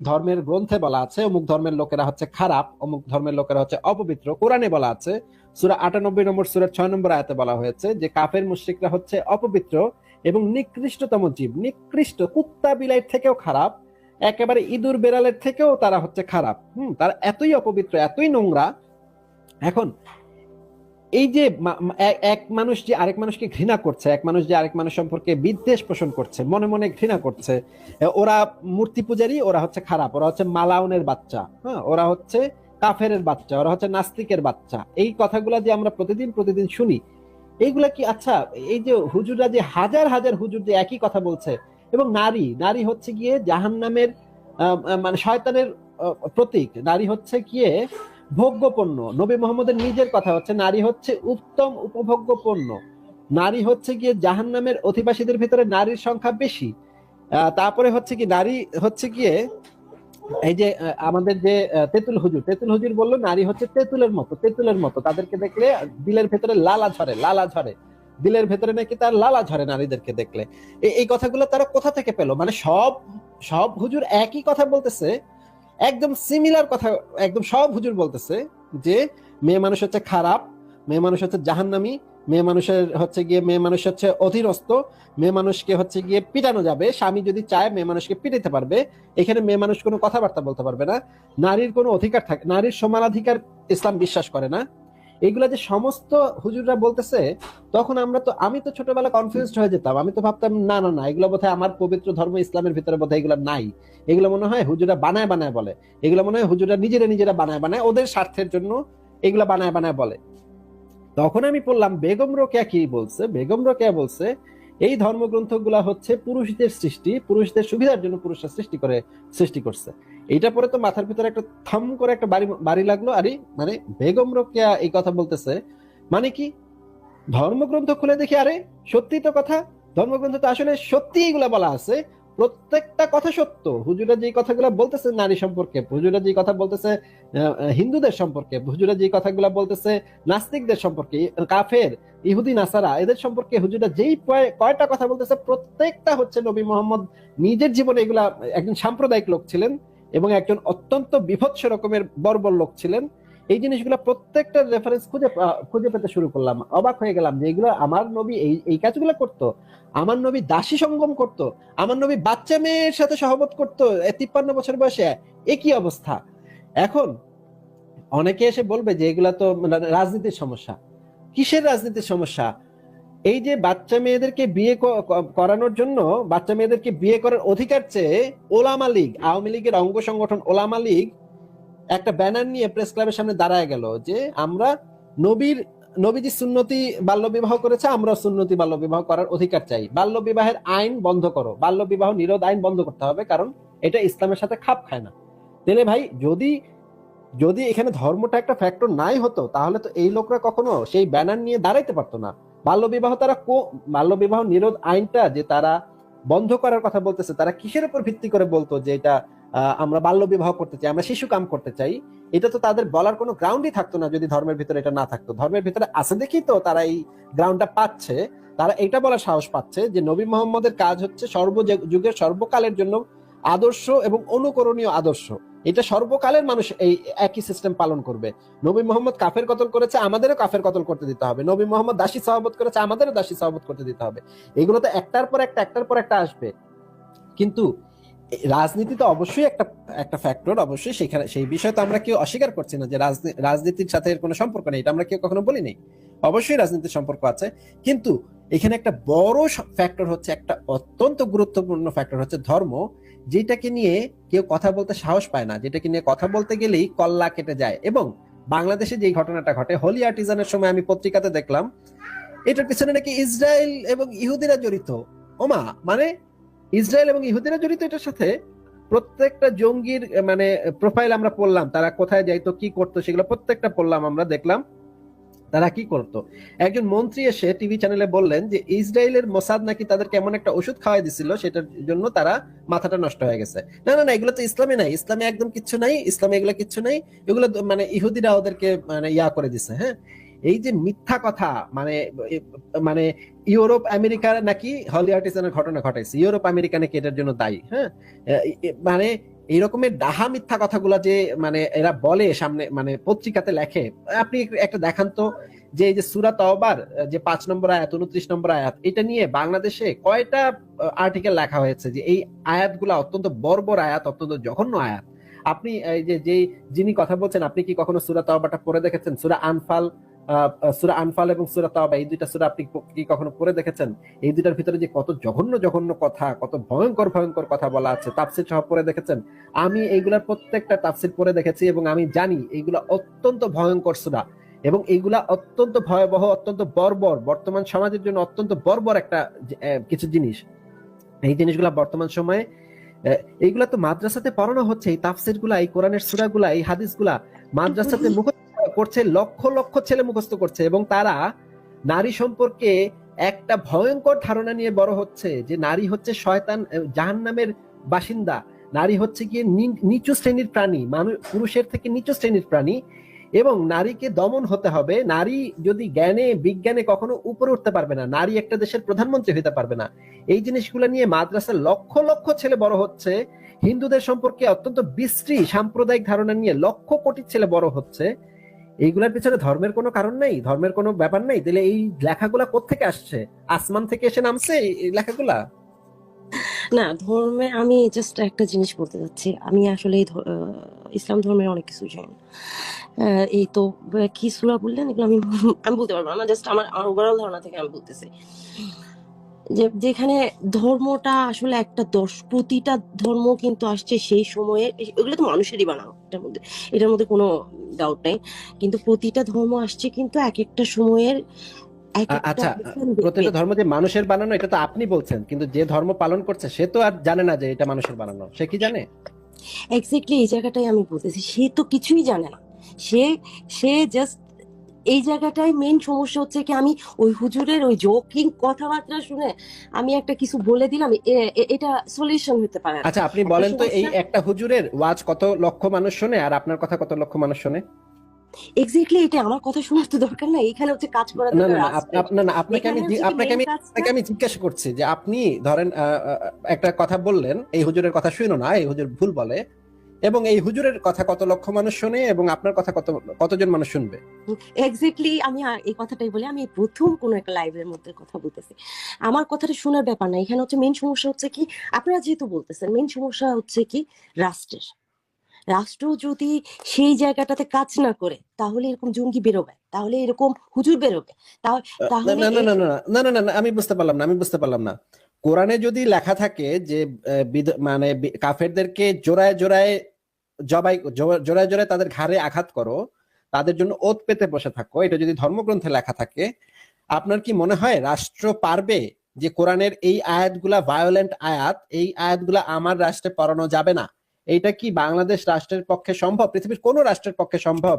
ধর্মের গ্রন্থে বলা আছে, অমুক ধর্মের লোকেরা হচ্ছে খারাপ, অমুক ধর্মের লোকেরা হচ্ছে অপবিত্র। কোরআনে বলা আছে, সুরা আটানব্বই নম্বর সুরা ছয় নম্বর আয়াতে বলা হয়েছে যে, কাফের মুশ্রিকরা হচ্ছে অপবিত্র এবং নিকৃষ্টতম জীব। নিকৃষ্ট কুত্তা বিলাইয়ের থেকেও খারাপ, একেবারে ইঁদুর বেড়ালের থেকেও তারা হচ্ছে খারাপ। হুম, তারা এতই অপবিত্র, এতই নোংরা। এখন এই যে এক মানুষ যে আরেক মানুষকে ঘৃণা করছে এক মানুষ যে আরেক মানুষ সম্পর্কে বিদ্বেষ পোষণ করছে মনে মনে ঘৃণা করছে ওরা মূর্তি পূজারী ওরা হচ্ছে খারাপ ওরা হচ্ছে মালাউনের বাচ্চা হ্যাঁ ওরা হচ্ছে কাফের বাচ্চা ওরা হচ্ছে নাস্তিকের বাচ্চা। এই কথাগুলা যে আমরা প্রতিদিন প্রতিদিন শুনি এইগুলা কি আচ্ছা এই যে হুজুররা যে হাজার হাজার হুজুর যে একই কথা বলছে এবং নারী নারী হচ্ছে গিয়ে জাহান্নামের আহ, আহ, মানে শয়তানের প্রতীক নারী হচ্ছে গিয়ে ভোগ্য পণ্য নবী মোহাম্মদের নিজের কথা হচ্ছে, নারী হচ্ছে উত্তম উপভোগ্য পণ্য নারী হচ্ছে গিয়ে জাহান্নামের অধিবাসীদের ভিতরে নারীর সংখ্যা বেশি। তারপরে হচ্ছে কি, নারী হচ্ছে গিয়ে, এই যে আমাদের যে তেঁতুল হুজুর তেঁতুল হুজুর বলল নারী হচ্ছে তেঁতুলের মতো তেঁতুলের মতো। তাদেরকে দেখলে দিলের ভেতরে লালা ঝরে লালা ঝরে। দিলের ভেতরে নাকি তার লালা ঝরে নারীদেরকে দেখলে। এই কথাগুলো তারা কোথা থেকে পেল? মানে সব সব হুজুর একই কথা বলতেছে একদম সিমিলার কথা, একদম সব হুজুর বলতেছে যে, মেয়ে মানুষ হচ্ছে খারাপ, মেয়ে মানুষ হচ্ছে জাহান্নামি, মেয়ে মানুষের হচ্ছে গিয়ে, মেয়ে মানুষ হচ্ছে অধীনস্থ, মেয়ে মানুষকে হচ্ছে গিয়ে পিটানো যাবে, স্বামী যদি চায় মেয়ে মানুষকে পিটাতে পারবে, এখানে মেয়ে মানুষ কোনো কথাবার্তা বলতে পারবে না, নারীর কোনো অধিকার থাকে, নারীর সমানাধিকার ইসলাম বিশ্বাস করে না। এগুলা যে সমস্ত হুজুররা বলতেছে, তখন আমরা তো আমি তো ছোটবেলা কনফিউজড হয়ে যেতাম। আমি তো ভাবতাম, না না না, এগুলো বোধহয় আমার পবিত্র ধর্ম, ইসলামের ভিতরে বোধহয় এগুলো নাই। এগুলো মনে হয় হুজুরা বানায় বানায় বলে। এগুলো মনে হয় হুজুরা নিজেরা নিজেরা বানায় বানায় ওদের স্বার্থের জন্য এগুলো বানায় বানায় বলে। তখন আমি পড়লাম, বেগম রোকেয়া কি বলছে? বেগম রোকেয়া বলছে এই ধর্মগ্রন্থগুলা হচ্ছে পুরুষদের সৃষ্টি, পুরুষদের সুবিধার জন্য পুরুষরা সৃষ্টি করে, সৃষ্টি করছে। এইটা পরে তো মাথার ভিতরে একটা থাম করে একটা বাড়ি বাড়ি লাগল। আরে মানে বেগম রোকেয়া এই কথা বলতেছে মানে কি? ধর্মগ্রন্থ খুলে দেখি, আরে, সত্যি তো কথা। ধর্মগ্রন্থ তো আসলে সত্যি এগুলা বলা আছে। প্রত্যেকটা কথা সত্য। হুজুরা যে কথাগুলো বলতেছে নারী সম্পর্কে, হুজুরা যে কথা বলতেছে হিন্দুদের সম্পর্কে, হুজুরা যে কথাগুলো বলতেছে নাস্তিকদের সম্পর্কে কাফের, ইহুদি, নাসারা, এদের সম্পর্কে হুজুরা যেই কয়টা কথা বলতেছে প্রত্যেকটা হচ্ছে নবী মোহাম্মদ নিজের জীবনে এগুলা একজন সাম্প্রদায়িক লোক ছিলেন এবং একজন অত্যন্ত বিভৎস রকমের বর্বর লোক ছিলেন। এই জিনিসগুলো প্রত্যেকটা রেফারেন্স খুঁজে খুঁজে পেতে শুরু করলাম। অবাক হয়ে গেলাম যে এগুলো আমার নবী এই এই কাজগুলো করতো। আমার নবী দাসী সঙ্গম করত। আমার নবী বাচ্চা মেয়ের সাথে সহবত করত তিপ্পান্ন বছর বয়সে। এ কি অবস্থা? এখন অনেকে এসে বলবে যে এগুলা তো মানে রাজনীতির সমস্যা। কিসের রাজনীতির সমস্যা? এই যে বাচ্চা মেয়েদেরকে বিয়ে করানোর জন্য বাচ্চা মেয়েদেরকে বিয়ে করার অধিকার চেয়ে ওলামা লীগ, আওয়ামী লীগের অঙ্গ সংগঠন ওলামা লীগ একটা ব্যানার নিয়ে প্রেস ক্লাবের সামনে দাঁড়ায় গেল যে আমরা নবীর, নবীজি সুন্নতি বাল্য বিবাহ করেছে, আমরা সুন্নতি বাল্য বিবাহ করার অধিকার চাই। বাল্য বিবাহের আইন বন্ধ করো। বাল্য বিবাহ নিরোধ আইন বন্ধ করতে হবে, কারণ এটা ইসলামের সাথে খাপ খায় না। তাহলে ভাই, যদি যদি এখানে ধর্মটা একটা ফ্যাক্টর নাই হতো, তাহলে তো এই লোকরা কখনো সেই ব্যানার নিয়ে দাঁড়াইতে পারতো না। বাল্য বিবাহ তারা কো- বাল্য বিবাহ নিরোধ আইনটা যে তারা বন্ধ করার কথা বলতেছে, তারা কিসের উপর ভিত্তি করে বলতো যে এটা আমরা বাল্য বিবাহ করতে চাই, আমরা শিশু কাম করতে চাই, এটা তো তাদের বলার কোনো গ্রাউন্ডই থাকতো না যদি ধর্মের ভিতরে এটা না থাকতো। ধর্মের ভিতরে আছে দেখি তো তারা এই গ্রাউন্ডটা পাচ্ছে, তারা এটা বলার সাহস পাচ্ছে যে নবী মোহাম্মদের কাজ হচ্ছে সর্ব যুগের সর্বকালের জন্য আদর্শ এবং অনুকরণীয় আদর্শ। এটা সর্বকালের মানুষ এই একই সিস্টেম পালন করবে। নবী মোহাম্মদ কাফের কতল করেছে, আমাদেরও কাফের কতল করতে দিতে হবে। নবী মোহাম্মদ দাসী সহবত করেছে, আমাদেরও দাসী সহবত করতে দিতে হবে। এগুলো তো একটার পর একটা, একটার পর একটা আসবে। কিন্তু রাজনীতি তো অবশ্যই একটা একটা ফ্যাক্টর অবশ্যই সেখানে, সেই বিষয় তো আমরা কেউ অস্বীকার করছি না যে রাজনী- রাজনীতির সাথে এর কোনো সম্পর্ক নেই, এটা আমরা কেউ কখনো বলি নাই অবশ্যই রাজনীতির সম্পর্ক আছে, কিন্তু এখানে একটা বড় ফ্যাক্টর হচ্ছে, একটা অত্যন্ত গুরুত্বপূর্ণ ফ্যাক্টর হচ্ছে ধর্ম, যেটাকে নিয়ে কেউ কথা বলতে সাহস পায় না, যেটাকে নিয়ে কথা বলতে গেলেই কল্লা কেটে যায়। এবং বাংলাদেশে যে ঘটনাটা ঘটে, হোলি আর্টিজানের সময় আমি পত্রিকাতে দেখলাম, এটার পিছনে নাকি ইসরায়েল এবং ইহুদিরা জড়িত। ওমা মানে ইসরায়েল এবং ইহুদিরা জড়িত এটার সাথে প্রত্যেকটা জঙ্গির মানে প্রোফাইল আমরা পড়লাম, তারা কোথায় যাইতো, কি করতো, সেগুলো প্রত্যেকটা পড়লাম আমরা, দেখলাম তারা কি করতো। একজন মন্ত্রী এসে টিভি চ্যানেলে বললেন যে, ইসরায়েলের মোসাদ নাকি তাদেরকে এমন একটা ওষুধ খাওয়াই দিছিল, সেটার জন্য তারা মাথাটা নষ্ট হয়ে গেছে। না না না, এগুলো তো ইসলামে নাই। ইসলামে একদম কিচ্ছু নাই, ইসলামে এগুলো কিচ্ছু নাই। এগুলো মানে ইহুদিরা ওদেরকে মানে ইয়া করে দিছে হ্যাঁ? এই যে মিথ্যা কথা মানে মানে ইউরোপ, আমেরিকার নাকি হলি আর্টিসানের ঘটনা ঘটাইছে। ইউরোপ, আমেরিকা নাকি এটার জন্য দায়ী হ্যাঁ? মানে এই রকমের ডাহা মিথ্যা কথাগুলা যে মানে এরা বলে সামনে মানে পত্রিকাতে লেখে। আপনি একটা দেখান তো, যে, এই যে সুরা তওবার, যে পাঁচ নম্বর আয়াত, উনত্রিশ নম্বর আয়াত, এটা নিয়ে বাংলাদেশে কয়টা আর্টিকেল লেখা হয়েছে যে, এই আয়াতগুলা অত্যন্ত বর্বর আয়াত, অত্যন্ত জঘন্য আয়াত। আপনি, এই যে, যেই যিনি কথা বলছেন, আপনি কি কখনো সুরা তওবাটা পড়ে দেখেছেন? সুরা আনফাল সুরা আনফাল এবং সুরা তওবা, এই দুইটা সুরা আপনি কি কখনো পড়ে দেখেছেন? এই দুইটার ভিতরে যে কত জঘন্য জঘন্য কথা, কত ভয়ঙ্কর ভয়ঙ্কর কথা বলা আছে, তাফসির সহ পড়ে দেখেছেন? আমি এইগুলার প্রত্যেকটা তাফসির পড়ে দেখেছি এবং আমি জানি এইগুলা অত্যন্ত ভয়ঙ্কর সুরা এবং এইগুলা অত্যন্ত ভয়াবহ, অত্যন্ত বর্বর, বর্তমান সমাজের জন্য অত্যন্ত বর্বর একটা কিছু জিনিস। এই জিনিসগুলা বর্তমান সময়ে এইগুলা তো মাদ্রাসাতে পড়ানো হচ্ছে, এই তাফসিরগুলা এই কোরআনের সুরা গুলা এই হাদিসগুলা মাদ্রাসাতে মুখস্থ করছে, লক্ষ লক্ষ ছেলে মুখস্থ করছে এবং তারা নারী সম্পর্কে একটা ভয়ঙ্কর ধারণা নিয়ে বড় হচ্ছে যে নারী হচ্ছে শয়তান জাহান নামের বাসিন্দা। নারী হচ্ছে গিয়ে নিচু শ্রেণির প্রাণী মানুষ পুরুষের থেকে নিচু শ্রেণির প্রাণী এবং নারীকে দমন হতে হবে। নারী যদি জ্ঞানে, বিজ্ঞানে কখনো উপরে উঠতে পারবে না, নারী একটা দেশের প্রধানমন্ত্রী হতে পারবে না। এই জিনিসগুলো নিয়ে মাদ্রাসার লক্ষ লক্ষ ছেলে বড় হচ্ছে। হিন্দুদের সম্পর্কে অত্যন্ত বিশ্রী সাম্প্রদায়িক ধারণা নিয়ে লক্ষ কোটি ছেলে বড় হচ্ছে। এইগুলার পিছনে ধর্মের কোনো কারণ নেই, ধর্মের কোনো ব্যাপার নেই। তাহলে এই লেখাগুলা কোত্থেকে আসছে? আসমান থেকে এসে নামছে এই- লেখাগুলা? না, ধর্মে আমি জাস্ট একটা জিনিস বলতে চাচ্ছি আমি আসলে ইসলাম ধর্মের অনেক কিছু জানি। এই তো কি সুরা বললেন? এগুলো আমি আমি বলতে পারব না। জাস্ট আমার আমার ওভারঅল ধারণা থেকে আমি বলতেছি। যে যেখানে ধর্মটা আসলে একটা দশ প্রতিটা ধর্ম কিন্তু আসছে সেই সময়ে এগুলো তো মানুষেরই বানানো এটার মধ্যে এটার মধ্যে কোনো ডাউট নেই। কিন্তু প্রতিটা ধর্ম আসছে কিন্তু এক একটা সময়ের আচ্ছা। প্রত্যেকটা ধর্ম যে মানুষের বানানো এটা তো আপনি বলছেন কিন্তু যে ধর্ম পালন করছে সে তো আর জানে না যে এটা মানুষের বানানো সে কি জানে? এক্স্যাক্টলি এই জায়গাটাই আমি বলতেছি সে তো কিছুই জানে না। সে সে জাস্ট এই জায়গাটাই মেন সমস্যা হচ্ছে কি আমি ওই হুজুরের ওই জোকিং কথাবার্তা শুনে আমি একটা কিছু বলে দিলাম এটা সলিউশন হতে পারে আচ্ছা আপনি বলেন তো এই একটা হুজুরের ওয়াজ কত লক্ষ মানুষ শোনে আর আপনার কথা কত লক্ষ মানুষ শোনে এক্স্যাক্টলি এটা আমার কথা শোনার তো দরকার নাই এখানে হচ্ছে কাজ করা না না না। না, না, আপনাকে আমি আপনাকে আমি আপনাকে আমি জিজ্ঞাসা করছি যে আপনি ধরেন একটা কথা বললেন এই হুজুরের কথা শুনো না এই হুজুর ভুল বলে এবং এই হুজুরের কথা কত লক্ষ মানুষ শোনে এবং আপনার কথা কত কতজন মানুষ শুনবে? এক্স্যাক্টলি আমি এই কথাটাই বলি আমি প্রথম কোন একটা লাইভের মধ্যে কথা বলতেছি। আমার কথাটা শোনার ব্যাপার না এখানে হচ্ছে মেন সমস্যা হচ্ছে কি আপনারা যেহেতু বলতেছেন মেন সমস্যা হচ্ছে কি রাষ্ট্রের। রাষ্ট্র যদি সেই জায়গাটাতে কাজ না করে তাহলে এরকম জঙ্গি বেরোবে তাহলে এরকম হুজুর বেরোবে। তাহলে না না না না না না না আমি বুঝতে পারলাম না আমি বুঝতে পারলাম না। কোরআনে যদি লেখা থাকে যে মানে কাফেরদেরকে জোড়ায় জোড়ায় জবাই জোড়ায় জোড়ায় তাদের ঘাড়ে আঘাত করো, তাদের জন্য ওত পেতে বসে থাকো। এটা যদি ধর্মগ্রন্থে লেখা থাকে, আপনার কি মনে হয় রাষ্ট্র পারবে যে কোরআনের এই আয়াতগুলা ভায়োলেন্ট আয়াত, এই আয়াতগুলা আমার রাষ্ট্রে পড়ানো যাবে না? এইটা কি বাংলাদেশ রাষ্ট্রের পক্ষে সম্ভব? পৃথিবীর কোন রাষ্ট্রের পক্ষে সম্ভব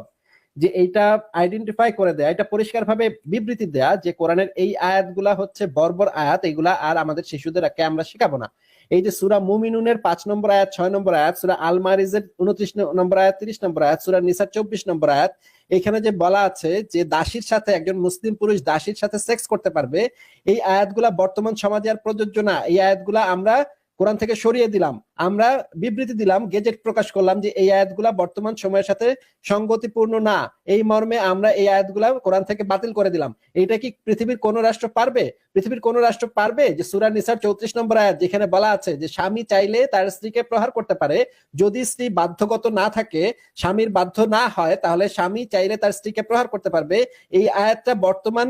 যে এইটা আইডেন্টিফাই করে দেয়া, এটা পরিষ্কারভাবে বিবৃতি দেয়া যে কোরআনের এই আয়াতগুলা হচ্ছে বর্বর আয়াত, এগুলা আর আমাদের শিশুদেরকে আমরা শেখাবো না। এই যে সুরা মুমিনুনের পাঁচ নম্বর আয়াত, ছয় নম্বর আয়াত, সুরা আলমারিজের উনত্রিশ নম্বর আয়াত, তিরিশ নম্বর আয়াত, সুরা নিসার চব্বিশ নম্বর আয়াত, এখানে যে বলা আছে যে দাসীর সাথে একজন মুসলিম পুরুষ দাসীর সাথে সেক্স করতে পারবে, এই আয়াতগুলা বর্তমান সমাজে আর প্রযোজ্য না। এই আয়াতগুলা আমরা কোরআন থেকে সরিয়ে দিলাম। আমরা বিবৃতি দিলাম গেজেট প্রকাশ করলাম যে এই আয়াতগুলা বর্তমান সময়ের সাথে সঙ্গতিপূর্ণ না। এই মর্মে আমরা এই আয়াতগুলা কোরআন থেকে বাতিল করে দিলাম। এটা কি পৃথিবীর কোন রাষ্ট্র পারবে? পৃথিবীর কোন রাষ্ট্র পারবে? যে সুরা নিসার চৌত্রিশ নম্বর আয়াত যেখানে বলা আছে যে, স্বামী চাইলে তার স্ত্রীকে প্রহার করতে পারে। যদি স্ত্রী বাধ্যগত না থাকে, স্বামীর বাধ্য না হয়, তাহলে স্বামী চাইলে তার স্ত্রীকে প্রহার করতে পারবে। এই আয়াতটা বর্তমান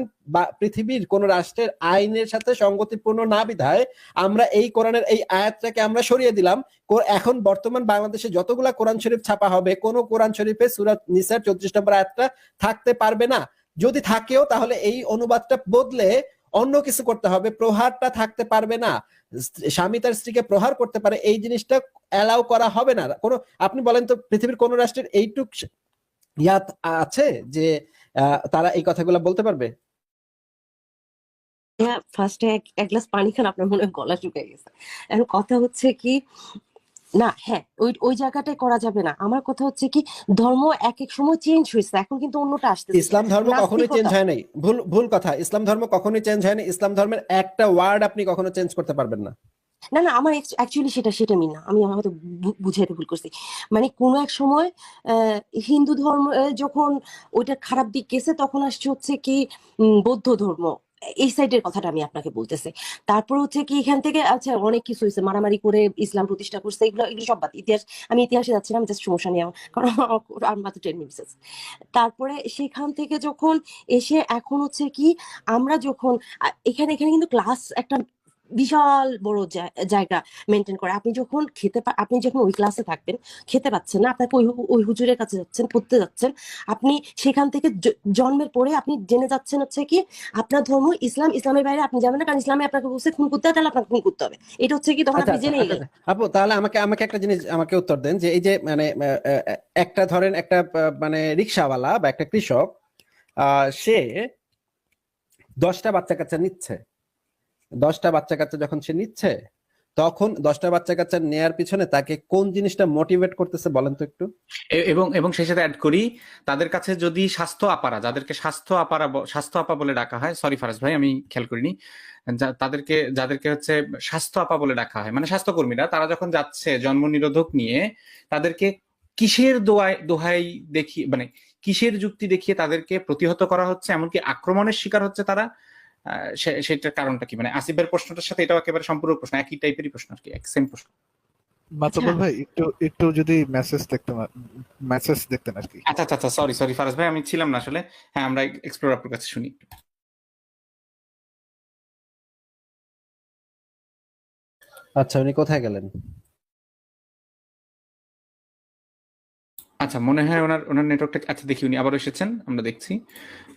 পৃথিবীর কোন রাষ্ট্রের আইনের সাথে সঙ্গতিপূর্ণ না বিধায় আমরা এই কোরআনের এই আয়াতটাকে আমরা সরিয়ে দিলাম। কো- এখন বর্তমান বাংলাদেশে যতগুলা কোরআন শরীফ ছাপা হবে, কোন কোরআন শরীফে সুরাত নিসার চৌত্রিশ নম্বর আয়াতটা থাকতে পারবে না। যদি থাকেও, তাহলে এই অনুবাদটা বদলে অন্য কিছু করতে হবে। প্রহারটা থাকতে পারবে না। স্বামী তার স্ত্রীকে প্রহার করতে পারে। এই জিনিসটা অ্যালাউ করা হবে না। কোনো, আপনি বলেন তো, পৃথিবীর কোন রাষ্ট্রের এইটুক ইয়াত আছে যে তারা এই কথাগুলো বলতে পারবে? ফার্স্টে এক এক গ্লাস পানি খান আপনার মনে গলা শুকিয়ে গেছে। এখন কথা হচ্ছে কি না হ্যাঁ ওই ওই জায়গাটাই করা যাবে না। আমার কথা হচ্ছে কি ধর্ম এক এক সময় চেঞ্জ হয়েছে এখন কিন্তু অন্যটা আসতেছে। ইসলাম ধর্ম কখনোই চেঞ্জ হয় নাই। ভুল ভুল কথা ইসলাম ধর্ম কখনোই চেঞ্জ হয়নি ইসলাম ধর্মের একটা ওয়ার্ড আপনি কখনো চেঞ্জ করতে পারবেন না। না না আমার অ্যাকচুয়ালি সেটা সেটা মিন না। আমি হয়তো বুঝাইতে ভুল করছি। মানে কোনো এক সময় আহ, হিন্দু ধর্ম যখন ওইটা খারাপ দিক গেছে তখন আসছে হচ্ছে কি বৌদ্ধ ধর্ম। এই সাইডের কথাটা আমি আপনাকে বলতেছি। তারপর হচ্ছে কি এখান থেকে আচ্ছা অনেক কিছু হয়েছে, মারামারি করে ইসলাম প্রতিষ্ঠা করছে, এগুলো এগুলো সব বাদ। ইতিহাস, আমি ইতিহাসে যাচ্ছি না, আমি জাস্ট সমস্যা নিয়ে কারণ মাত্র টেন মিনিটস তারপরে সেখান থেকে যখন এসে এখন হচ্ছে কি, আমরা যখন এখানে এখানে কিন্তু ক্লাস একটা বিশাল বড় জায়- জায়গা মেনটেন করে। আপনি যখন খেতে আপনি যখন ওই ক্লাসে থাকবেন খেতে পাচ্ছেন না আপনাকে ওই ওই হুজুরের কাছে যাচ্ছেন পড়তে যাচ্ছেন আপনি সেখান থেকে জন্মের পরে আপনি জেনে যাচ্ছেন হচ্ছে কি আপনার ধর্ম ইসলাম ইসলামের বাইরে আপনি যাবেন না কারণ ইসলামে আপনাকে বলছে খুন করতে হবে তাহলে আপনাকে খুন করতে হবে। এটা হচ্ছে কি তখন আচ্ছা আপনি আচ্ছা, জেনেই আচ্ছা, গেলেন। আপু তাহলে আমাকে আমাকে একটা জিনিস আমাকে উত্তর দেন যে এই যে মানে একটা ধরেন একটা মানে রিক্সাওয়ালা বা একটা কৃষক আহ, সে দশটা বাচ্চা কাচ্চা নিচ্ছে। দশটা বাচ্চা কাচ্চা যখন সে নিচ্ছে, তখন দশটা বাচ্চা কাচ্চা নেয়ার পিছনে তাকে কোন জিনিসটা মোটিভেট করতেছে বলেন তো একটু? এবং এবং সেই সাথে অ্যাড করি, তাদের কাছে যদি স্বাস্থ্য আপারা, যাদেরকে স্বাস্থ্য আপারা স্বাস্থ্য আপা বলে ডাকা হয় সরি ফারাজ ভাই, আমি খেয়াল করিনি তাদেরকে, যাদেরকে হচ্ছে স্বাস্থ্য আপা বলে ডাকা হয় মানে স্বাস্থ্যকর্মীরা, তারা যখন যাচ্ছে জন্ম নিরোধক নিয়ে, তাদেরকে কিসের দোয়াই দোহাই দেখিয়ে মানে কিসের যুক্তি দেখিয়ে তাদেরকে প্রতিহত করা হচ্ছে, এমনকি আক্রমণের শিকার হচ্ছে তারা সেটার কারণটা কি? মানে আসিফের প্রশ্নটার সাথে এটাও একেবারে সম্পূর্ণ প্রশ্ন একই টাইপেরই প্রশ্ন আর কি সেম প্রশ্ন। মাতাবর আচ্ছা। ভাই একটু একটু যদি মেসেজ দেখতেন মেসেজ দেখতেন আর কি। আচ্ছা আচ্ছা আচ্ছা সরি সরি ফারাজ ভাই আমি ছিলাম না আসলে। হ্যাঁ আমরা এক্সপ্লোর আপনার কাছে শুনি আচ্ছা উনি কোথায় গেলেন? আচ্ছা মনে হয় ওনার ওনার নেটওয়ার্কটা আচ্ছা দেখি উনি আবার এসেছেন আমরা দেখছি।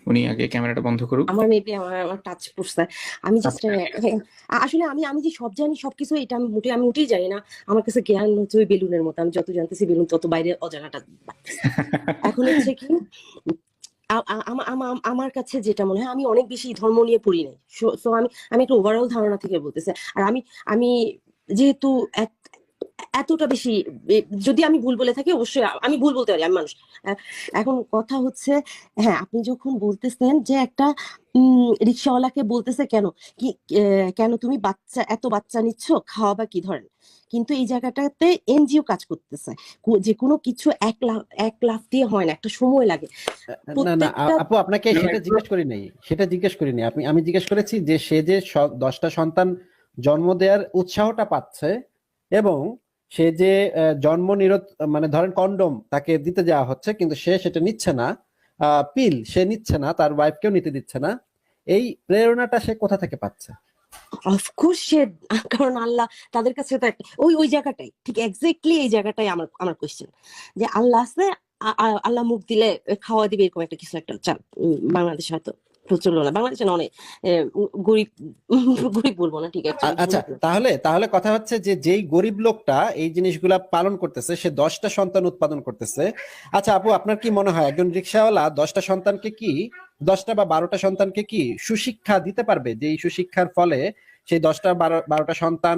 উনি আগে ক্যামেরাটা বন্ধ করুক। আমার মেবি আমার আমার টাচ পড়ছে আমি জাস্ট আচ্ছা। আসলে আমি আমি যে সব জানি সবকিছু এটা আমি মোটে আমি মোটেই জানি না। আমার কাছে জ্ঞান হচ্ছে ওই বেলুনের মতো। আমি যত জানতেছি বেলুন তত বাইরে অজানাটা এখন হচ্ছে কি আমার কাছে যেটা মনে হয় আমি অনেক বেশি ধর্ম নিয়ে পড়ি নাই। সো আমি আমি একটা ওভারঅল ধারণা থেকে বলতেছি। আর আমি আমি যেহেতু এক- এতটা বেশি যদি আমি ভুল বলে থাকি অবশ্যই আমি ভুল বলতে পারি আমি মানুষ। এখন কথা হচ্ছে হ্যাঁ আপনি যখন বলতেছেন যে একটা উম রিক্সাওয়ালাকে বলতেছে কেন? কি কেন তুমি বাচ্চা এত বাচ্চা নিচ্ছ? খাওয়া বা কি ধরেন? কিন্তু এই জায়গাটাতে এনজিও কাজ করতেছে। যে কোনো কিছু এক লাখ এক লাখ দিয়ে হয় না একটা সময় লাগে। না না আপু আপনাকে সেটা জিজ্ঞেস করি নাই সেটা জিজ্ঞেস করিনি আপনি আমি জিজ্ঞেস করেছি যে সে যে দশটা সন্তান জন্ম দেওয়ার উৎসাহটা পাচ্ছে এবং সে যে জন্ম নিরোধ মানে ধরেন কন্ডম তাকে দিতে যাওয়া হচ্ছে, কিন্তু সে সেটা নিচ্ছে না। পিল, সে নিচ্ছে না, তার ওয়াইফকেও নিতে দিচ্ছে না। এই প্রেরণাটা সে কোথা থেকে পাচ্ছে? অফকোর্স সে, কারণ আল্লাহ তাদের কাছে তো ওই ওই জায়গাটাই। ঠিক এক্স্যাক্টলি এই জায়গাটাই আমার আমার কোয়েশ্চেন যে আল্লাহ আছে আল্লাহ মুখ দিলে খাওয়া দিবে, এরকম একটা কিছু একটা বাংলাদেশে হয়তো। প্রচলন বাংলাদেশে না অনেক গরিব গরিব বলব না ঠিক আছে? আচ্ছা তাহলে তাহলে কথা হচ্ছে যে যেই গরিব লোকটা এই জিনিসগুলা পালন করতেছে সে দশটা সন্তান উৎপাদন করতেছে। আচ্ছা আপু আপনার কি মনে হয় একজন রিক্সাওয়ালা দশটা সন্তানকে কি দশটা বা বারোটা সন্তানকে কি সুশিক্ষা দিতে পারবে? যে এই সুশিক্ষার ফলে সেই দশটা বারো বারোটা সন্তান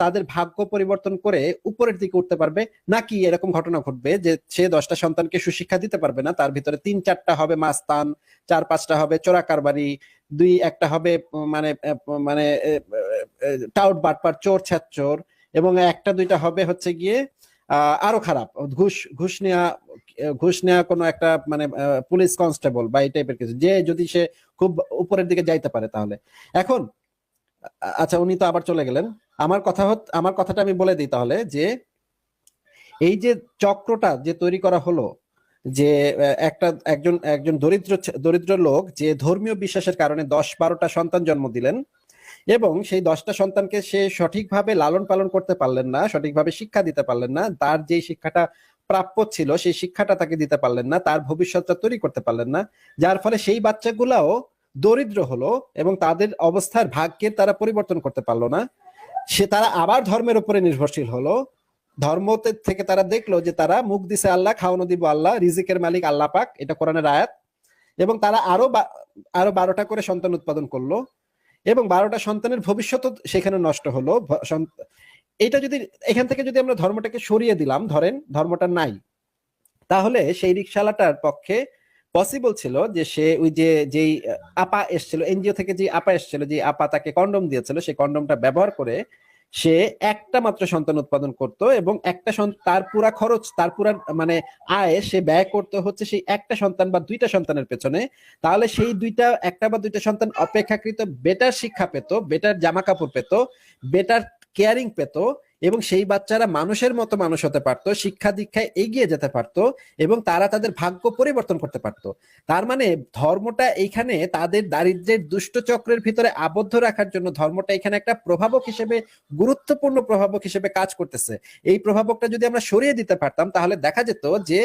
তাদের ভাগ্য পরিবর্তন করে উপরের দিকে উঠতে পারবে। নাকি এরকম ঘটনা ঘটবে যে সে দশটা সন্তানকে সুশিক্ষা দিতে পারবে না, তার ভিতরে তিন চারটা হবে মাস্তান, চার পাঁচটা হবে চোরা কারবারি, দুই একটা হবে মানে মানে টাউট বাটপার, চোর ছ্যাচোর, এবং একটা দুইটা হবে হচ্ছে গিয়ে আরও খারাপ, ঘুষ ঘুষ নেওয়া ঘুষ নেওয়া কোনো একটা মানে পুলিশ কনস্টেবল বা এই টাইপের কিছু, যে যদি সে খুব উপরের দিকে যাইতে পারে তাহলে। এখন আচ্ছা উনি তো আবার চলে গেলেন। আমার কথা আমার কথাটা আমি বলে দিই তাহলে যে এই যে চক্রটা যে তৈরি করা হলো, যে একটা, একজন একজন দরিদ্র দরিদ্র লোক যে ধর্মীয় বিশ্বাসের কারণে দশ বারোটা সন্তান জন্ম দিলেন এবং সেই দশটা সন্তানকে সে সঠিকভাবে লালন পালন করতে পারলেন না, সঠিকভাবে শিক্ষা দিতে পারলেন না, তার যে শিক্ষাটা প্রাপ্য ছিল সেই শিক্ষাটা তাকে দিতে পারলেন না, তার ভবিষ্যৎটা তৈরি করতে পারলেন না, যার ফলে সেই বাচ্চাগুলাও দরিদ্র হলো এবং তাদের অবস্থার ভাগ্যের তারা পরিবর্তন করতে পারল না। সে তারা আবার ধর্মের উপরে নির্ভরশীল হলো। ধর্ম থেকে তারা দেখল যে তারা মুখ দিছে আল্লাহ, খাওয়ানো দিব আল্লাহ, রিজিকের মালিক আল্লাহ পাক, এটা কোরআনের আয়াত। এবং তারা আরও আরও বারোটা করে সন্তান উৎপাদন করল। এবং বারোটা সন্তানের ভবিষ্যৎ সেখানে নষ্ট হলো। এটা যদি, এখান থেকে যদি আমরা ধর্মটাকে সরিয়ে দিলাম, ধরেন ধর্মটা নাই, তাহলে সেই রিক্সাওয়ালাটার পক্ষে পসিবল ছিল যে সে ওই যে, যেই আপা এসছিল, এনজিও থেকে যে আপা এসছিল যে আপা তাকে কন্ডম দিয়েছিল সেই কন্ডমটা ব্যবহার করে সে একটা মাত্র সন্তান উৎপাদন করত এবং একটা তার পুরা খরচ, তার পুরা মানে আয় সে ব্যয় করতে হচ্ছে সেই একটা সন্তান বা দুইটা সন্তানের পেছনে। তাহলে সেই দুইটা, একটা বা দুইটা সন্তান অপেক্ষাকৃত বেটার শিক্ষা পেত বেটার জামা কাপড় পেত বেটার কেয়ারিং পেত এবং সেই বাচ্চারা মানুষের মতো মানুষ হতে পারতো, শিক্ষা দীক্ষায় এগিয়ে যেতে পারতো এবং তারা তাদের ভাগ্য পরিবর্তন করতে পারতো। তার মানে ধর্মটা এইখানে তাদের দারিদ্রের দুষ্ট চক্রের ভিতরে আবদ্ধ রাখার জন্য ধর্মটা এখানে একটা প্রভাবক হিসেবে, গুরুত্বপূর্ণ প্রভাবক হিসেবে কাজ করতেছে। এই প্রভাবকটা যদি আমরা সরিয়ে দিতে পারতাম, তাহলে দেখা যেত যে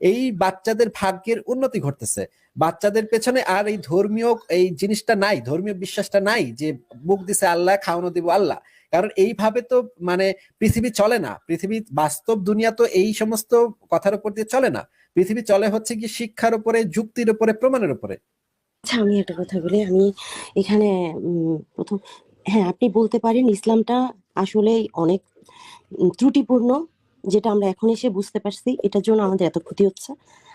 এই বাচ্চাদের ভাগ্যের উন্নতি ঘটতেছে। বাচ্চাদের পেছনে আর এই ধর্মীয় এই জিনিসটা নাই, ধর্মীয় বিশ্বাসটা নাই যে বুক দিছে আল্লাহ, খাওয়ানো দিব আল্লাহ। কারণ এইভাবে তো মানে পৃথিবী চলে না। পৃথিবী বাস্তব দুনিয়া তো এই সমস্ত কথার উপর দিয়ে চলে না। পৃথিবী চলে হচ্ছে কি শিক্ষার উপরে, যুক্তির উপরে, প্রমাণের উপরে। আচ্ছা আমি একটা কথা বলি। আমি এখানে প্রথম হ্যাঁ আপনি বলতে পারেন ইসলামটা আসলে অনেক ত্রুটিপূর্ণ। যেটা আমরা এখন এসে বুঝতে পারছি এটার জন্য আমাদের এত ক্ষতি হচ্ছে।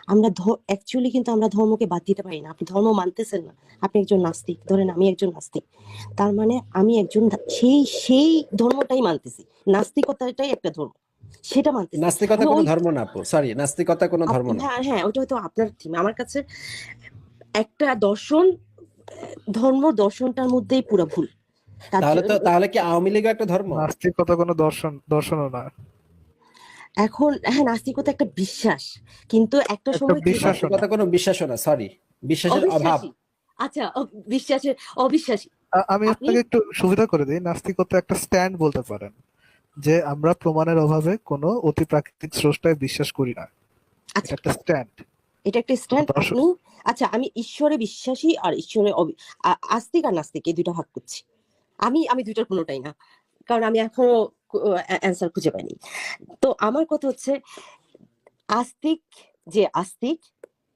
আমরা অ্যাকচুয়ালি কিন্তু আমরা ধর্মকে বাদ দিতে পারি না। আপনি ধর্ম মানতেছেন না। আপনি একজন নাস্তিক। ধরেন আমি একজন নাস্তিক। তার মানে আমি একজন সেই সেই ধর্মটাই মানতেছি। নাস্তিকতাটাই একটা ধর্ম। সেটা মানতেছি। নাস্তিকতা কোনো ধর্ম না আপু। সরি নাস্তিকতা কোনো ধর্ম না। হ্যাঁ হ্যাঁ ওটা হয়তো আপনার থিম আমার কাছে একটা দর্শন ধর্ম দর্শনটার মধ্যেই পুরো ভুল। তাহলে তো তাহলে কি আওয়ামী লীগ একটা ধর্ম? নাস্তিকতা কোনো দর্শন দর্শনও না। এখন হ্যাঁ নাস্তিকতা একটা বিশ্বাস। কিন্তু একটা সময় কি বিশ্বাস? নাস্তিকতা কোনো বিশ্বাসও না সরি বিশ্বাসের অভাব। আচ্ছা বিশ্বাসের অবিশ্বাসী। আমি আপনাকে একটু সুবিধা করে দিই নাস্তিকতা একটা স্ট্যান্ড বলতে পারেন যে আমরা প্রমাণের অভাবে কোনো অতি প্রাকৃতিক স্রষ্টায় বিশ্বাস করি না। এটা আচ্ছা একটা স্ট্যান্ড এটা একটা স্ট্যান্ড আপনি? আচ্ছা আমি ঈশ্বরে বিশ্বাসী আর ঈশ্বরে আস্তিক আর নাস্তিক এই দুইটা ভাগ করছি। আমি আমি দুইটার কোনোটাই না। কারণ আমি এখনও অ্যান্সার খুঁজে পাইনি। তো আমার কথা হচ্ছে আস্তিক যে আস্তিক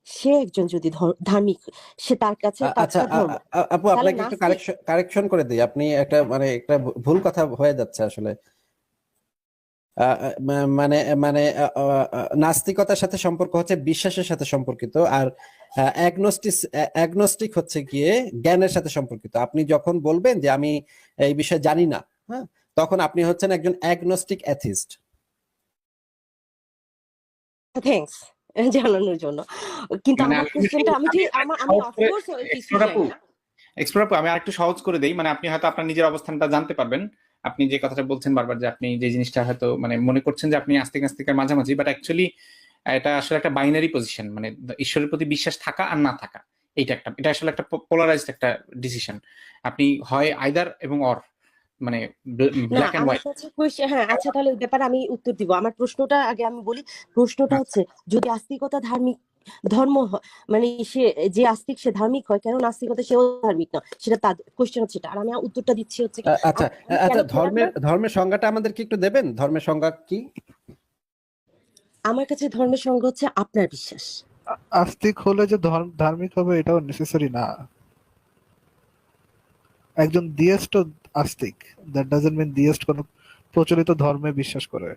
সে একজন যদি ধার্মিক সে তার কাছে আচ্ছা আপু আপনাকে একটু কারেকশন কারেকশন করে দিই। আপনি একটা মানে একটা ভুল কথা হয়ে যাচ্ছে আসলে। মানে মানে নাস্তিকতার সাথে সম্পর্ক হচ্ছে বিশ্বাসের সাথে সম্পর্কিত আর অ্যাগনোস্টিক অ্যাগনোস্টিক হচ্ছে গিয়ে জ্ঞানের সাথে সম্পর্কিত। আপনি যখন বলবেন যে আমি এই বিষয়ে জানি না হ্যাঁ তখন আপনি হচ্ছেন একজন অ্যাগনোস্টিক অ্যাথিস্ট থ্যাঙ্কস জানানোর জন্য। কিন্তু আমার আমি- কোশ্চেনটা আমি আমি- আমার আমি অফকোর্স কিছু এক্সপ্লোর আপু আমি আরেকটু সহজ করে দেই। মানে আপনি হয়তো আপনার নিজের অবস্থানটা জানতে পারবেন। আপনি যে কথাটা বলছেন বারবার যে আপনি যে জিনিসটা হয়তো মানে মনে করছেন যে আপনি আস্তিক নাস্তিকের মাঝামাঝি বাট অ্যাকচুয়ালি এটা আসলে একটা বাইনারি পজিশন মানে ঈশ্বরের প্রতি বিশ্বাস থাকা আর না থাকা। এইটা একটা এটা আসলে একটা পোলারাইজড একটা ডিসিশন আপনি হয় আইদার এবং অর মানে ব্ল্যাক এন্ড হোয়াইট হ্যাঁ আচ্ছা তাহলে এই ব্যাপারে আমি উত্তর দিব। আমার প্রশ্নটা আগে আমি বলি প্রশ্নটা হচ্ছে যদি আস্তিকতা ধার্মিক ধর্ম মানে সে যে আস্তিক সে ধার্মিক হয় কেন নাস্তিকতা সেও ধার্মিক না? সেটা তার কোশ্চেন হচ্ছে আর আমি উত্তরটা দিচ্ছি হচ্ছে আচ্ছা আচ্ছা ধর্মের ধর্মের সংজ্ঞাটা আমাদেরকে একটু দেবেন? ধর্মের সংজ্ঞা কি? আমার কাছে ধর্মের সঙ্গে হচ্ছে আপনার বিশ্বাস। আস্তিক হলে যে ধর্ম- ধার্মিক হবে এটাও নেসেসারি না। একজন দিয়েস্ট আস্তিক। দ্যাট ডাজন্ট মিন দিয়েস্ট কোনো প্রচলিত ধর্মে বিশ্বাস করে।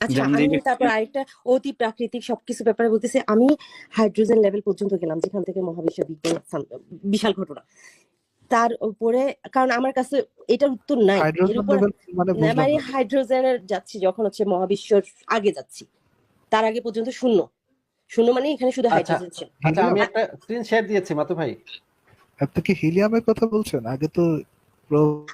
আচ্ছা আমি তারপর আরেকটা অতি প্রাকৃতিক সবকিছু ব্যাপারে বলতেছি। আমি হাইড্রোজেন লেভেল পর্যন্ত গেলাম যেখান থেকে মহাবিশ্ব বিজ্ঞান বিশাল ঘটনা। তার উপরে কারণ আমার কাছে এটার উত্তর নাই। মানে বুঝলাম মানে। হাইড্রোজেনের যাচ্ছি যখন হচ্ছে মহাবিশ্বর আগে যাচ্ছি। তার আগে পর্যন্ত শূন্য। শূন্য মানে এখানে শুধু আচ্ছা। হাইড্রোজেন ছিল। আচ্ছা আমি একটা স্ক্রিন শেয়ার দিয়েছি মাতু ভাই। আপনি কি হিলিয়ামের কথা বলছেন? আগে তো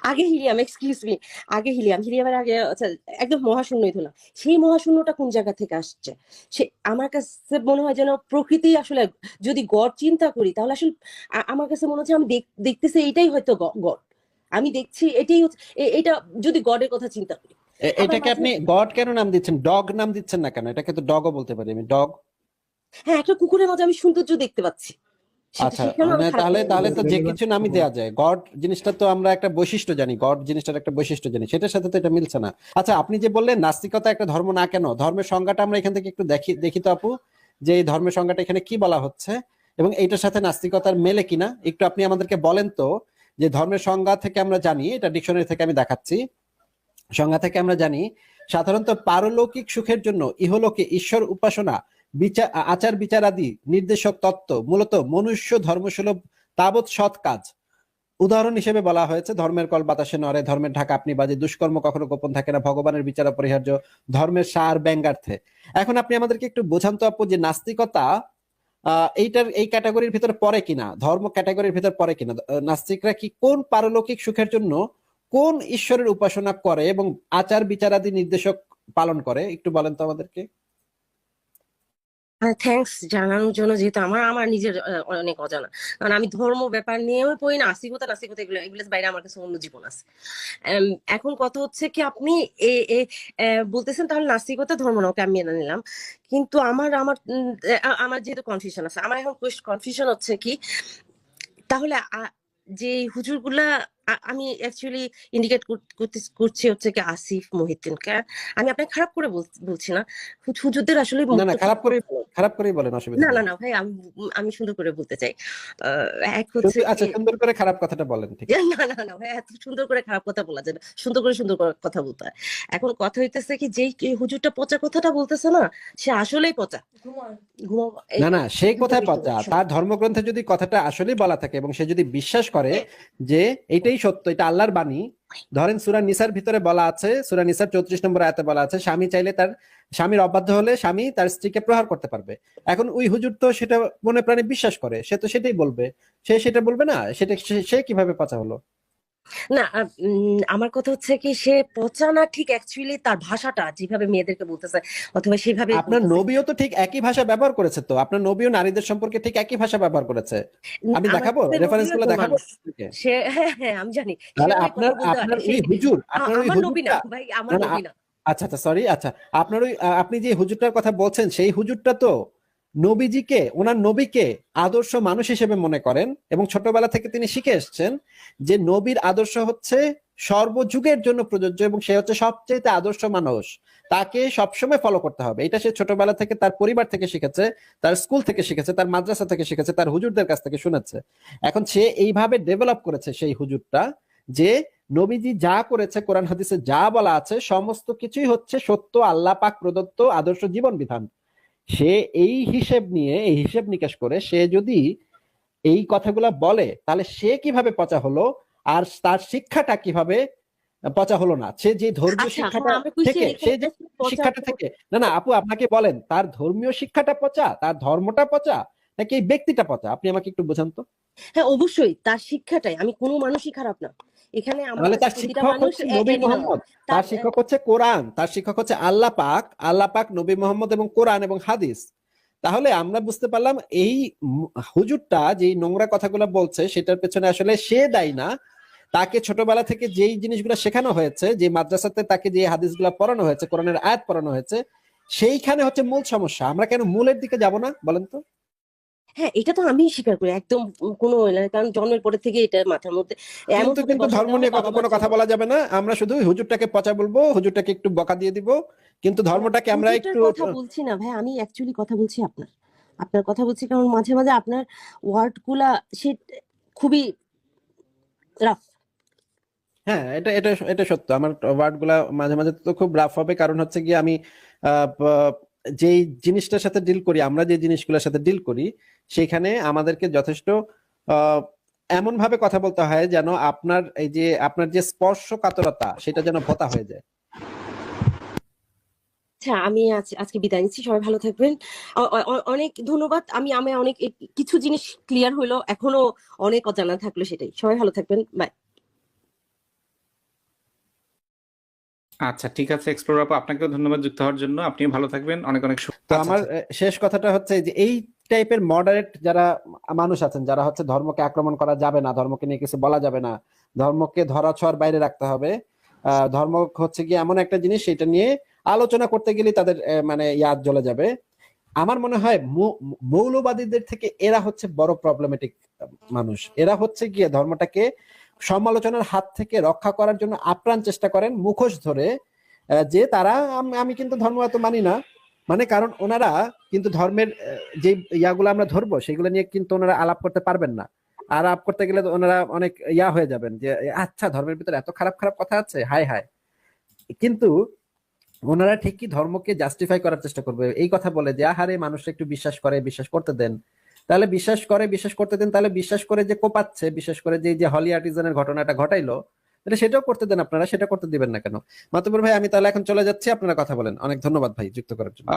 আগে হিলিয়াম এক্সকিউজ মি আগে হিলিয়াম। হিলিয়ামের আগে আচ্ছা একদম মহাশূন্যই ধরলাম সেই মহাশূন্যটা কোন জায়গা থেকে আসছে? সে আমার কাছে মনে হয় যেন প্রকৃতি আসলে যদি গড় চিন্তা করি তাহলে আসলে আমার কাছে মনে হচ্ছে আমি দেখ- দেখতেছি এইটাই হয়তো গ- গড়। আমি দেখছি এটাই হচ্ছে এটা যদি গডের কথা চিন্তা করি। এটাকে আপনি গড কেন নাম দিচ্ছেন? ডগ নাম দিচ্ছেন না কেন? এটাকে তো ডগও বলতে পারি আমি ডগ। হ্যাঁ একটা কুকুরের মধ্যে আমি সৌন্দর্য দেখতে পাচ্ছি। আচ্ছা মানে তাহলে তাহলে তো যে কিছু নামই দেওয়া যায়। গড জিনিসটা তো আমরা একটা বৈশিষ্ট্য জানি গড জিনিসটার একটা বৈশিষ্ট্য জানি সেটার সাথে তো এটা মিলছে না। আচ্ছা আপনি যে বললেন নাস্তিকতা একটা ধর্ম না কেন ধর্মের সংজ্ঞাটা আমরা এখান থেকে একটু দেখি দেখি তো আপু যে এই ধর্মের সংজ্ঞাটা এখানে কি বলা হচ্ছে এবং এইটার সাথে নাস্তিকতার মেলে কিনা? একটু আপনি আমাদেরকে বলেন তো যে ধর্মের সংজ্ঞা থেকে আমরা জানি এটা ডিকশনারি থেকে আমি দেখাচ্ছি সংজ্ঞা থেকে আমরা জানি সাধারণত পারলৌকিক সুখের জন্য ইহলোকে ঈশ্বর উপাসনা বিচার আচার বিচার আদি নির্দেশক তত্ত্ব, মূলত মনুষ্য ধর্মসুলভ তাবৎ সৎ কাজ। উদাহরণ হিসেবে বলা হয়েছে, ধর্মের কল বাতাসে নড়ে, ধর্মের ঢাকা আপনি বাজে, দুষ্কর্ম কখনো গোপন থাকে না, ভগবানের বিচার অপরিহার্য, ধর্মের সার ব্যঙ্গার্থে। এখন আপনি আমাদেরকে একটু বোঝান তো আপু যে নাস্তিকতা এইটার, এই ক্যাটাগরির ভিতর পড়ে কিনা, ধর্ম ক্যাটাগরির ভিতর পড়ে কিনা নাস্তিকরা কি কোন পারলৌকিক সুখের জন্য কোন ঈশ্বরের উপাসনা করে এবং আচার বিচারাদি নির্দেশক পালন করে? একটু বলেন তো আমাদেরকে। থ্যাঙ্কস জানানোর জন্য যেহেতু আমার আমার নিজের অনেক অজানা। কারণ আমি ধর্ম ব্যাপার নিয়েও পড়ি না নাস্তিকতা নাস্তিকতা এগুলো এগুলোর বাইরে আমার কাছে অন্য জীবন আছে। এখন কথা হচ্ছে কি আপনি এ বলতেছেন তাহলে নাস্তিকতা ধর্ম না ওকে আমি মেনে নিলাম। কিন্তু আমার আমার আমার যেহেতু কনফিউশন আছে আমার এখন কনফিউশন হচ্ছে কি তাহলে যে হুজুরগুলা আমি অ্যাকচুয়ালি ইন্ডিকেট করছি হচ্ছে কি আসিফ মহিউদ্দিনকে। আমি আপনাকে খারাপ করে বল- বলছি না। হুজুরদের আসলে খারাপ করে খারাপ করেই বলেন অসুবিধা না না না ভাই আমি আমি সুন্দর করে বলতে চাই। আহ, এক হচ্ছে আচ্ছা সুন্দর করে খারাপ কথাটা বলেন ঠিক না না না ভাই এত সুন্দর করে খারাপ কথা বলা যায় না। সুন্দর করে সুন্দর করে কথা বলতে হয়। এখন কথা হইতেছে কি যেই কি হুজুরটা পচা কথাটা বলতেছে না সে আসলেই পচা। না না সে কোথায় পচা। তার ধর্মগ্রন্থে যদি কথাটা আসলেই বলা থাকে এবং সে যদি বিশ্বাস করে যে এটাই সত্য এটা আল্লাহর বাণী ধরেন সুরা নিসার ভিতরে বলা আছে, সুরা নিসার চৌত্রিশ নম্বর আয়াতে বলা আছে, স্বামী চাইলে তার, স্বামীর অবাধ্য হলে স্বামী তার স্ত্রীকে প্রহার করতে পারবে। এখন ওই হুজুর তো সেটা মনে প্রাণে বিশ্বাস করে, সে তো সেটাই বলবে। সে সেটা বলবে না, সেটা সে- কীভাবে পাচা হলো? না আমার কথা হচ্ছে কি সে পচা না ঠিক অ্যাকচুয়ালি তার ভাষাটা যেভাবে মেয়েদেরকে বলতেছে অথবা সেভাবে আপনার নবীও তো ঠিক একই ভাষা ব্যবহার করেছে তো? আপনার নবীও নারীদের সম্পর্কে ঠিক একই ভাষা ব্যবহার করেছে? আমি দেখাবো? রেফারেন্সগুলো দেখাবো সে হ্যাঁ হ্যাঁ আমি জানি। তাহলে আপনার আপনার। ওই হুজুর আপনার ওই নবী না ভাই আমার নবী না। আচ্ছা আচ্ছা সরি আচ্ছা। আপনার ওই আপনি যে হুজুরটার কথা বলছেন সেই হুজুরটা তো নবীজিকে, ওনার নবীকে আদর্শ মানুষ হিসেবে মনে করেন এবং ছোটবেলা থেকে তিনি শিখে এসেছেন যে নবীর আদর্শ হচ্ছে সর্বযুগের জন্য প্রযোজ্য এবং সে হচ্ছে সবচেয়ে আদর্শ মানুষ। তাকে সবসময় ফলো করতে হবে। এটা সে ছোটবেলা থেকে তার পরিবার থেকে শিখেছে, তার স্কুল থেকে শিখেছে, তার মাদ্রাসা থেকে শিখেছে, তার হুজুরদের কাছ থেকে শুনেছে। এখন সে এইভাবে ডেভেলপ করেছে সেই হুজুরটা যে নবীজি যা করেছে, কোরআন হাদিসে যা বলা আছে, সমস্ত কিছুই হচ্ছে সত্য, আল্লাহ পাক প্রদত্ত আদর্শ জীবন বিধান। সে এই হিসেব নিয়ে এই হিসেব নিকাশ করে সে যদি এই কথাগুলা বলে তাহলে সে কীভাবে পচা হলো? আর তার শিক্ষাটা কীভাবে পচা হলো না? সে যে ধর্মীয় আচ্ছা শিক্ষাটা থেকে সে যে শিক্ষাটা থেকে না না আপু আপনাকে বলেন তার ধর্মীয় শিক্ষাটা পচা তার ধর্মটা পচা নাকি এই ব্যক্তিটা পচা? আপনি আমাকে একটু বোঝান তো। হ্যাঁ অবশ্যই তার শিক্ষাটাই। আমি কোনো মানুষই খারাপ না। এখানে তাহলে তার শিক্ষক হচ্ছে নবী মোহাম্মদ। তার- শিক্ষক হচ্ছে কোরআন তার শিক্ষক হচ্ছে আল্লাহ পাক আল্লাহ পাক নবী মোহাম্মদ এবং কোরআন এবং হাদিস। তাহলে আমরা বুঝতে পারলাম এই হুজুরটা যে নোংরা কথাগুলো বলছে সেটার পেছনে আসলে সে দায়ী না। তাকে ছোটবেলা থেকে যেই জিনিসগুলো শেখানো হয়েছে যে মাদ্রাসাতে তাকে যে হাদিসগুলো পড়ানো হয়েছে কোরআনের আয়াত পড়ানো হয়েছে সেইখানে হচ্ছে মূল সমস্যা। আমরা কেন মূলের দিকে যাব না বলেন তো? হ্যাঁ এটা তো আমি স্বীকার করি একদম কোনো কারণ জন্মের পরে থেকে এটা মাথার মধ্যে এমন কিন্তু কিন্তু ধর্ম নিয়ে কথা কোনো কথা বলা যাবে না আমরা শুধু হুজুরটাকে পচা বলব হুজুরটাকে একটু বকা দিয়ে দিব কিন্তু ধর্মটাকে আমরা একটু কথা বলছি না ভাই আমি অ্যাকচুয়ালি কথা বলছি আপনার আপনার কথা বলছি কারণ মাঝে মাঝে আপনার ওয়ার্ডগুলা সে খুবই রাফ হ্যাঁ এটা এটা এটা সত্য আমার ওয়ার্ডগুলা মাঝে মাঝে তো খুব রাফ হবে কারণ হচ্ছে কি আমি যেই জিনিসটার সাথে ডিল করি আমরা যে জিনিসগুলোর সাথে ডিল করি সেখানে আমাদেরকে যথেষ্ট আহ, এমন ভাবে কথা বলতে হয় যেন আপনার এই যে আপনার যে স্পর্শকাতরতা সেটা যেন ভোতা হয়ে যায়। আচ্ছা আমি আজকে বিদায় নিচ্ছি। সবাই ভালো থাকবেন। অনেক ধন্যবাদ। আমি আমি অনেক কিছু জিনিস ক্লিয়ার হলো এখনও অনেক অজানা থাকল সেটাই। সবাই ভালো থাকবেন। বাই। আচ্ছা ঠিক আছে এক্সপ্লোর আপু আপনাকেও ধন্যবাদ যুক্ত হওয়ার জন্য। আপনিও ভালো থাকবেন। অনেক অনেক তো আচ্ছা, আমার আচ্ছা। শেষ কথাটা হচ্ছে যে এই টাইপের মডারেট যারা মানুষ আছেন, যারা হচ্ছে ধর্মকে আক্রমণ করা যাবে না, ধর্মকে নিয়ে কিছু বলা যাবে না, ধর্মকে ধরা ছোঁয়ার বাইরে রাখতে হবে। ধর্ম হচ্ছে কি এমন একটা জিনিস, সেটা নিয়ে আলোচনা করতে গেলে তাদের মানে ইয়াদ জ্বলে যাবে। আমার মনে হয় মৌলবাদীদের থেকে এরা হচ্ছে বড় প্রবলেমেটিক মানুষ। এরা হচ্ছে গিয়ে ধর্মটাকে সমালোচনার হাত থেকে রক্ষা করার জন্য আপ্রাণ চেষ্টা করেন মুখোশ ধরে যে তারা আমি কিন্তু ধর্ম এত মানি না মানে কারণ ওনারা কিন্তু ধর্মের যে ইয়াগুলো আমরা ধরবো, সেগুলো নিয়ে কিন্তু ওনারা আলাপ করতে পারবেন না। আর আলাপ করতে গেলে ওনারা অনেক ইয়া হয়ে যাবেন যে আচ্ছা ধর্মের ভিতরে এত খারাপ খারাপ কথা আছে, হায় হায়। কিন্তু ওনারা ঠিকই ধর্মকে জাস্টিফাই করার চেষ্টা করবে। এই কথা বলে যে, আহারে, মানুষ একটু বিশ্বাস করে, বিশ্বাস করতে দেন। তাহলে বিশ্বাস করে, বিশ্বাস করতে দেন, তাহলে বিশ্বাস করে যে কোপাচ্ছে, বিশ্বাস করে যে যে হলি আর্টিজানের ঘটনাটা ঘটাইলো তাহলে সেটাও করতে দেন আপনারা, সেটা করতে দিবেন না কেন? মাতবর ভাই, আমি তাহলে এখন চলে যাচ্ছি, আপনারা কথা বলেন। অনেক ধন্যবাদ ভাই যুক্ত করার জন্য।